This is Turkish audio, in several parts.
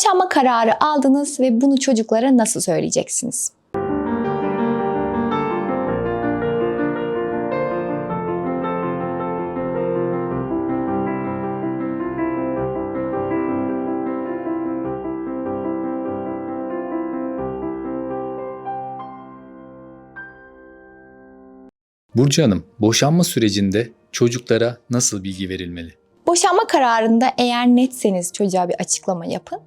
Boşanma kararı aldınız ve bunu çocuklara nasıl söyleyeceksiniz? Burcu Hanım, boşanma sürecinde çocuklara nasıl bilgi verilmeli? Boşanma kararında eğer netseniz çocuğa bir açıklama yapın.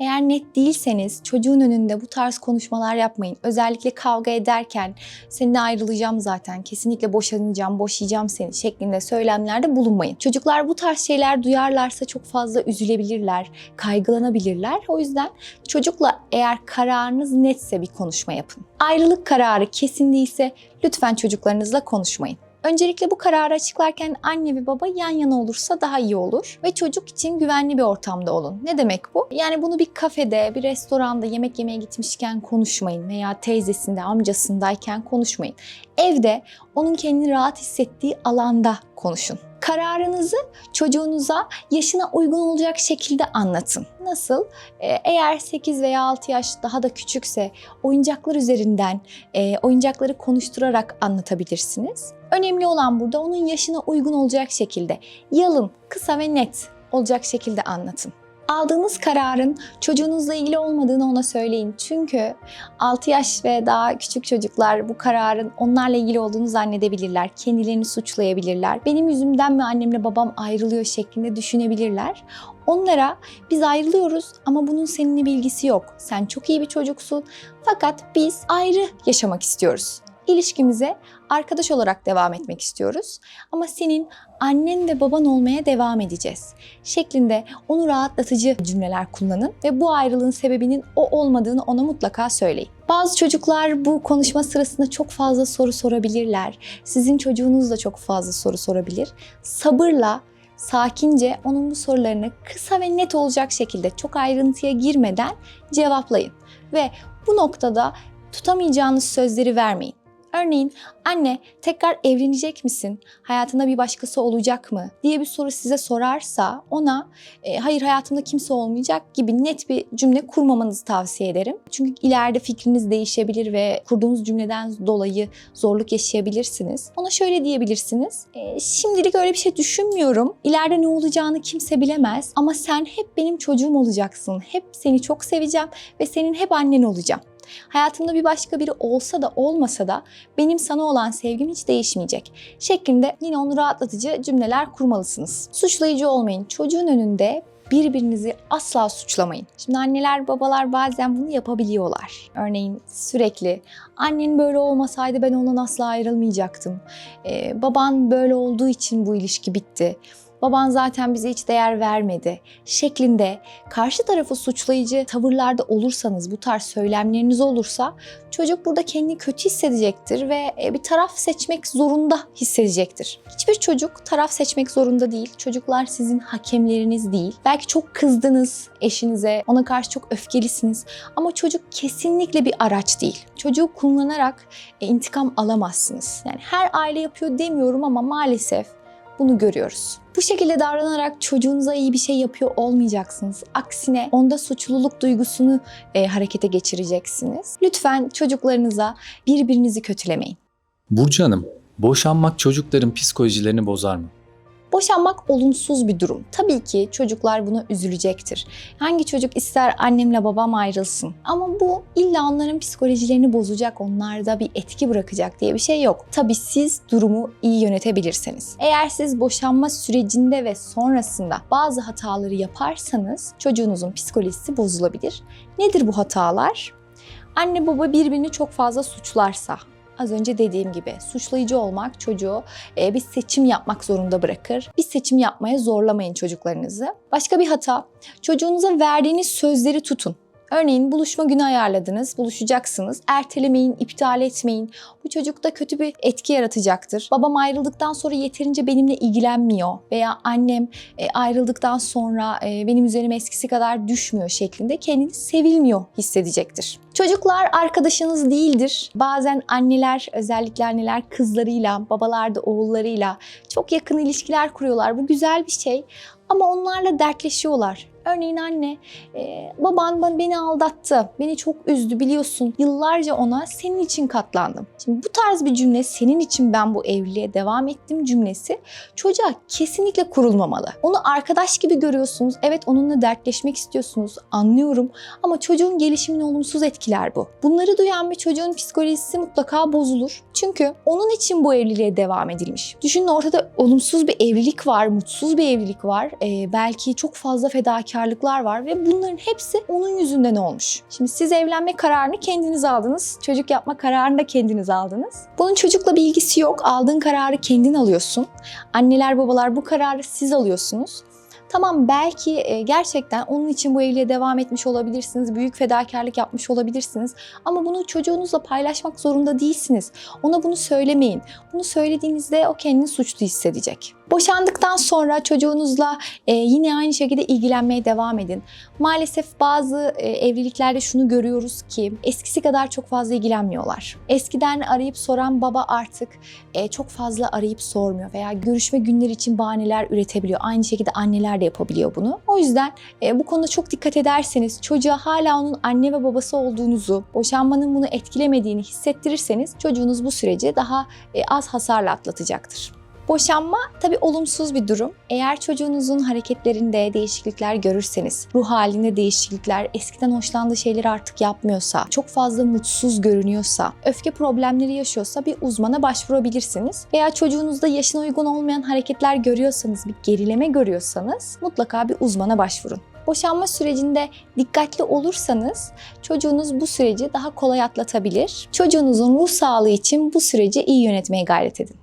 Eğer net değilseniz çocuğun önünde bu tarz konuşmalar yapmayın. Özellikle kavga ederken seninle ayrılacağım zaten, kesinlikle boşanacağım, boşayacağım seni şeklinde söylemlerde bulunmayın. Çocuklar bu tarz şeyler duyarlarsa çok fazla üzülebilirler, kaygılanabilirler. O yüzden çocukla eğer kararınız netse bir konuşma yapın. Ayrılık kararı kesin değilse lütfen çocuklarınızla konuşmayın. Öncelikle bu kararı açıklarken anne ve baba yan yana olursa daha iyi olur ve çocuk için güvenli bir ortamda olun. Ne demek bu? Yani bunu bir kafede, bir restoranda yemek yemeye gitmişken konuşmayın veya teyzesinde, amcasındayken konuşmayın. Evde onun kendini rahat hissettiği alanda konuşun. Kararınızı çocuğunuza yaşına uygun olacak şekilde anlatın. Nasıl? Ee, Eğer 8 veya 6 yaş daha da küçükse oyuncaklar üzerinden e, oyuncakları konuşturarak anlatabilirsiniz. Önemli olan burada onun yaşına uygun olacak şekilde yalın, kısa ve net olacak şekilde anlatın. Aldığınız kararın çocuğunuzla ilgili olmadığını ona söyleyin. Çünkü 6 yaş ve daha küçük çocuklar bu kararın onlarla ilgili olduğunu zannedebilirler. Kendilerini suçlayabilirler. Benim yüzümden mi annemle babam ayrılıyor şeklinde düşünebilirler. Onlara biz ayrılıyoruz ama bunun seninle bilgisi yok. Sen çok iyi bir çocuksun fakat biz ayrı yaşamak istiyoruz. İlişkimize arkadaş olarak devam etmek istiyoruz. Ama senin annen ve baban olmaya devam edeceğiz. Şeklinde onu rahatlatıcı cümleler kullanın ve bu ayrılığın sebebinin o olmadığını ona mutlaka söyleyin. Bazı çocuklar bu konuşma sırasında çok fazla soru sorabilirler. Sizin çocuğunuz da çok fazla soru sorabilir. Sabırla sakince onun bu sorularını kısa ve net olacak şekilde çok ayrıntıya girmeden cevaplayın. Ve bu noktada tutamayacağınız sözleri vermeyin. Örneğin anne tekrar evlenecek misin? Hayatında bir başkası olacak mı? diye bir soru size sorarsa ona "E, hayır hayatımda kimse olmayacak gibi net bir cümle kurmamanızı tavsiye ederim. Çünkü ileride fikriniz değişebilir ve kurduğunuz cümleden dolayı zorluk yaşayabilirsiniz. Ona şöyle diyebilirsiniz. "E, şimdilik öyle bir şey düşünmüyorum. İleride ne olacağını kimse bilemez ama sen hep benim çocuğum olacaksın. Hep seni çok seveceğim ve senin hep annen olacağım. Hayatımda bir başka biri olsa da olmasa da benim sana olan sevgim hiç değişmeyecek şeklinde yine onu rahatlatıcı cümleler kurmalısınız. Suçlayıcı olmayın. Çocuğun önünde birbirinizi asla suçlamayın. Şimdi anneler babalar bazen bunu yapabiliyorlar. Örneğin sürekli annen böyle olmasaydı ben ondan asla ayrılmayacaktım. Ee, baban böyle olduğu için bu ilişki bitti. Baban zaten bize hiç değer vermedi şeklinde karşı tarafı suçlayıcı tavırlarda olursanız, bu tarz söylemleriniz olursa çocuk burada kendini kötü hissedecektir ve e, bir taraf seçmek zorunda hissedecektir. Hiçbir çocuk taraf seçmek zorunda değil. Çocuklar sizin hakemleriniz değil. Belki çok kızdınız eşinize, ona karşı çok öfkelisiniz ama çocuk kesinlikle bir araç değil. Çocuğu kullanarak e, intikam alamazsınız. Yani her aile yapıyor demiyorum ama maalesef bunu görüyoruz. Bu şekilde davranarak çocuğunuza iyi bir şey yapıyor olmayacaksınız. Aksine onda suçluluk duygusunu e, harekete geçireceksiniz. Lütfen çocuklarınıza birbirinizi kötülemeyin. Burcu Hanım, boşanmak çocukların psikolojilerini bozar mı? Boşanmak olumsuz bir durum. Tabii ki çocuklar buna üzülecektir. Hangi çocuk ister annemle babam ayrılsın? Ama bu illa onların psikolojilerini bozacak, onlarda bir etki bırakacak diye bir şey yok. Tabii siz durumu iyi yönetebilirseniz. Eğer siz boşanma sürecinde ve sonrasında bazı hataları yaparsanız çocuğunuzun psikolojisi bozulabilir. Nedir bu hatalar? Anne baba birbirini çok fazla suçlarsa, az önce dediğim gibi suçlayıcı olmak çocuğu e, bir seçim yapmak zorunda bırakır. Bir seçim yapmaya zorlamayın çocuklarınızı. Başka bir hata, çocuğunuza verdiğiniz sözleri tutun. Örneğin buluşma günü ayarladınız, buluşacaksınız. Ertelemeyin, iptal etmeyin. Bu çocukta kötü bir etki yaratacaktır. Babam ayrıldıktan sonra yeterince benimle ilgilenmiyor veya annem e, ayrıldıktan sonra e, benim üzerime eskisi kadar düşmüyor şeklinde kendini sevilmiyor hissedecektir. Çocuklar arkadaşınız değildir. Bazen anneler, özellikle anneler kızlarıyla, babalar da oğullarıyla çok yakın ilişkiler kuruyorlar. Bu güzel bir şey. Ama onlarla dertleşiyorlar. Örneğin anne, e, baban beni aldattı, beni çok üzdü biliyorsun. Yıllarca ona senin için katlandım. Şimdi bu tarz bir cümle senin için ben bu evliliğe devam ettim cümlesi çocuğa kesinlikle kurulmamalı. Onu arkadaş gibi görüyorsunuz. Evet onunla dertleşmek istiyorsunuz. Anlıyorum. Ama çocuğun gelişimini olumsuz etkiler bu. Bunları duyan bir çocuğun psikolojisi mutlaka bozulur. Çünkü onun için bu evliliğe devam edilmiş. Düşünün ortada olumsuz bir evlilik var, mutsuz bir evlilik var. Ee, belki çok fazla fedakarlıklar var ve bunların hepsi onun yüzünden olmuş. Şimdi siz evlenme kararını kendiniz aldınız. Çocuk yapma kararını da kendiniz aldınız. Bunun çocukla bir ilgisi yok. Aldığın kararı kendin alıyorsun. Anneler babalar bu kararı siz alıyorsunuz. Tamam belki e, gerçekten onun için bu evliliğe devam etmiş olabilirsiniz. Büyük fedakarlık yapmış olabilirsiniz. Ama bunu çocuğunuzla paylaşmak zorunda değilsiniz. Ona bunu söylemeyin. Bunu söylediğinizde o kendini suçlu hissedecek. Boşandıktan sonra çocuğunuzla e, yine aynı şekilde ilgilenmeye devam edin. Maalesef bazı e, evliliklerde şunu görüyoruz ki eskisi kadar çok fazla ilgilenmiyorlar. Eskiden arayıp soran baba artık e, çok fazla arayıp sormuyor veya görüşme günleri için bahaneler üretebiliyor. Aynı şekilde anneler de yapabiliyor bunu. O yüzden e, bu konuda çok dikkat ederseniz çocuğa hala onun anne ve babası olduğunuzu, boşanmanın bunu etkilemediğini hissettirirseniz çocuğunuz bu süreci daha e, az hasarla atlatacaktır. Boşanma tabii olumsuz bir durum. Eğer çocuğunuzun hareketlerinde değişiklikler görürseniz, ruh halinde değişiklikler, eskiden hoşlandığı şeyleri artık yapmıyorsa, çok fazla mutsuz görünüyorsa, öfke problemleri yaşıyorsa bir uzmana başvurabilirsiniz. Veya çocuğunuzda yaşına uygun olmayan hareketler görüyorsanız, bir gerileme görüyorsanız mutlaka bir uzmana başvurun. Boşanma sürecinde dikkatli olursanız çocuğunuz bu süreci daha kolay atlatabilir. Çocuğunuzun ruh sağlığı için bu süreci iyi yönetmeye gayret edin.